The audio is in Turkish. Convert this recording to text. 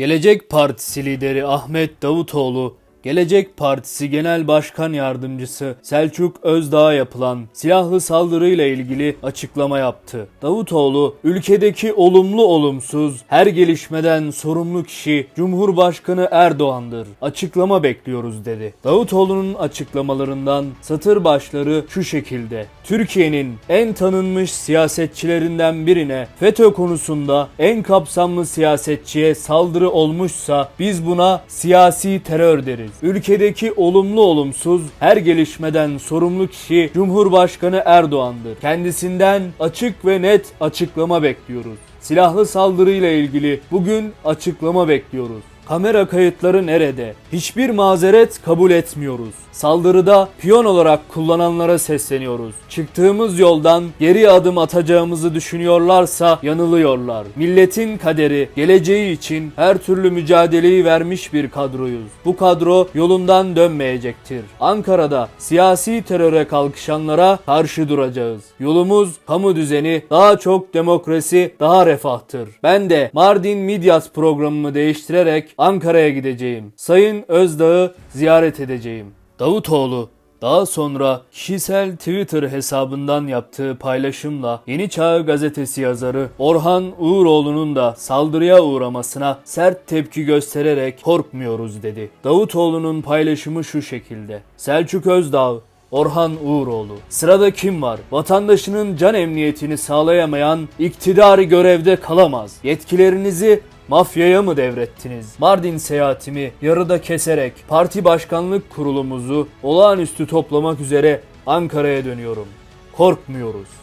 Gelecek Partisi lideri Ahmet Davutoğlu, Gelecek Partisi Genel Başkan Yardımcısı Selçuk Özdağ'a yapılan silahlı saldırıyla ilgili açıklama yaptı. Davutoğlu, ülkedeki olumlu olumsuz her gelişmeden sorumlu kişi Cumhurbaşkanı Erdoğan'dır. Açıklama bekliyoruz dedi. Davutoğlu'nun açıklamalarından satır başları şu şekilde. Türkiye'nin en tanınmış siyasetçilerinden birine FETÖ konusunda en kapsamlı siyasetçiye saldırı olmuşsa biz buna siyasi terör deriz. Ülkedeki olumlu olumsuz her gelişmeden sorumlu kişi Cumhurbaşkanı Erdoğan'dır. Kendisinden açık ve net açıklama bekliyoruz. Silahlı saldırıyla ilgili bugün açıklama bekliyoruz. Kamera kayıtları nerede? Hiçbir mazeret kabul etmiyoruz. Saldırıda piyon olarak kullananlara sesleniyoruz. Çıktığımız yoldan geri adım atacağımızı düşünüyorlarsa yanılıyorlar. Milletin kaderi, geleceği için her türlü mücadeleyi vermiş bir kadroyuz. Bu kadro yolundan dönmeyecektir. Ankara'da siyasi teröre kalkışanlara karşı duracağız. Yolumuz kamu düzeni, daha çok demokrasi, daha refahtır. Ben de Mardin Midyat programımı değiştirerek Ankara'ya gideceğim. Sayın Özdağ'ı ziyaret edeceğim. Davutoğlu daha sonra kişisel Twitter hesabından yaptığı paylaşımla Yeni Çağ gazetesi yazarı Orhan Uğuroğlu'nun da saldırıya uğramasına sert tepki göstererek korkmuyoruz dedi. Davutoğlu'nun paylaşımı şu şekilde. Selçuk Özdağ Orhan Uğuroğlu. Sırada kim var? Vatandaşının can emniyetini sağlayamayan iktidarı görevde kalamaz. Yetkilerinizi mafyaya mı devrettiniz? Mardin seyahatimi yarıda keserek parti başkanlık kurulumuzu olağanüstü toplamak üzere Ankara'ya dönüyorum. Korkmuyoruz.